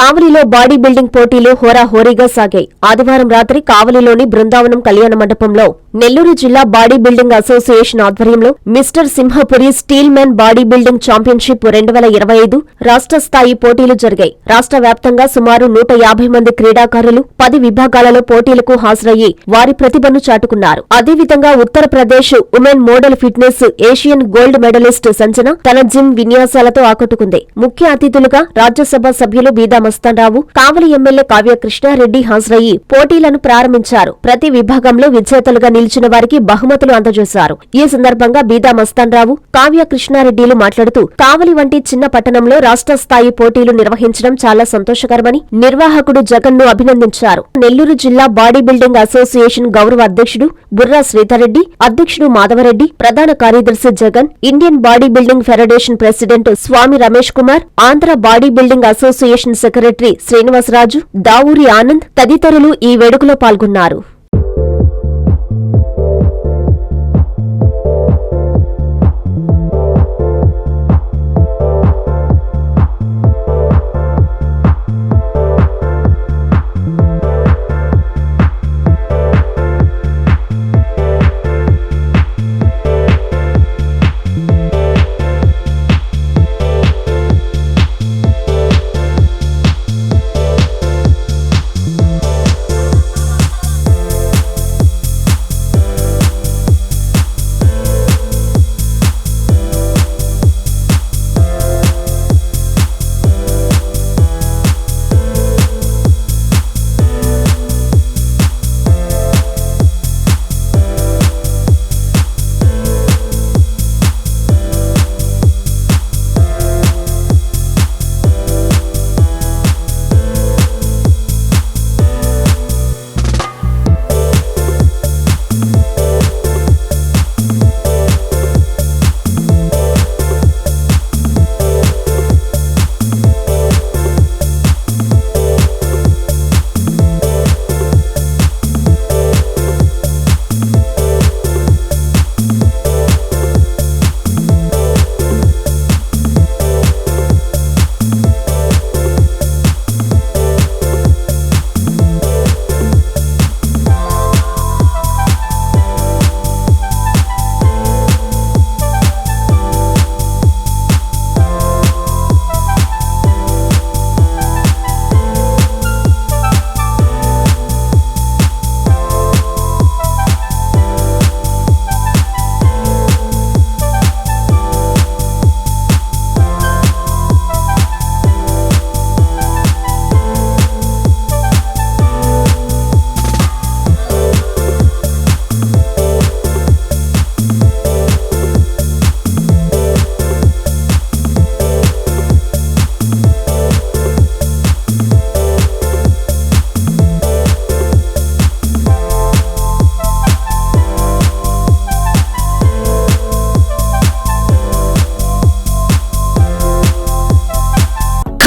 కావలిలో body building పోటీలు హోరాహోరీగా సాగాయి. ఆదివారం రాత్రి కావలిలోని బృందావనం కళ్యాణ మండపంలో నెల్లూరు జిల్లా బాడీ బిల్డింగ్ అసోసియేషన్ ఆధ్వర్యంలో mister Simhapuri steel men body building championship రెండు వేల ఇరవై ఐదు రాష్ట్ర స్థాయి పోటీలు జరిగాయి. రాష్ట్ర వ్యాప్తంగా సుమారు నూట యాభై మంది క్రీడాకారులు పది విభాగాలలో పోటీలకు హాజరయ్యి వారి ప్రతిభను చాటుకున్నారు. అదేవిధంగా Uttar Pradesh women model fitness Asian gold medallist సంచన తన జిమ్ విన్యాసాలతో ఆకట్టుకుంది. ముఖ్య అతిథులుగా రాజ్యసభ సభ్యులు బీదా మస్తాన్రావు కావలి ఎమ్మెల్యే కావ్య కృష్ణారెడ్డి హాజరయ్యి పోటీలను ప్రారంభించారు. ప్రతి విభాగంలో విజేతలుగా నిలిచిన వారికి బహుమతులు అందజేశారు. ఈ సందర్భంగా బీదా మస్తాన్రావు కావ్య కృష్ణారెడ్డిలు మాట్లాడుతూ కావలి వంటి చిన్న పట్టణంలో రాష్ట్ర స్థాయి పోటీలు నిర్వహించడం చాలా సంతోషకరమని నిర్వాహకుడు జగన్ను అభినందించారు. నెల్లూరు జిల్లా బాడీ బిల్డింగ్ అసోసియేషన్ గౌరవ అధ్యక్షుడు బుర్రా శ్రీధర్రెడ్డి అధ్యక్షుడు మాధవరెడ్డి ప్రధాన కార్యదర్శి Jagan Indian body building federation president Swamy Ramesh Kumar Andhra body building association secretary Srinivasa Raju Davuri Anand తదితరులు ఈ వేడుకలో పాల్గొన్నారు.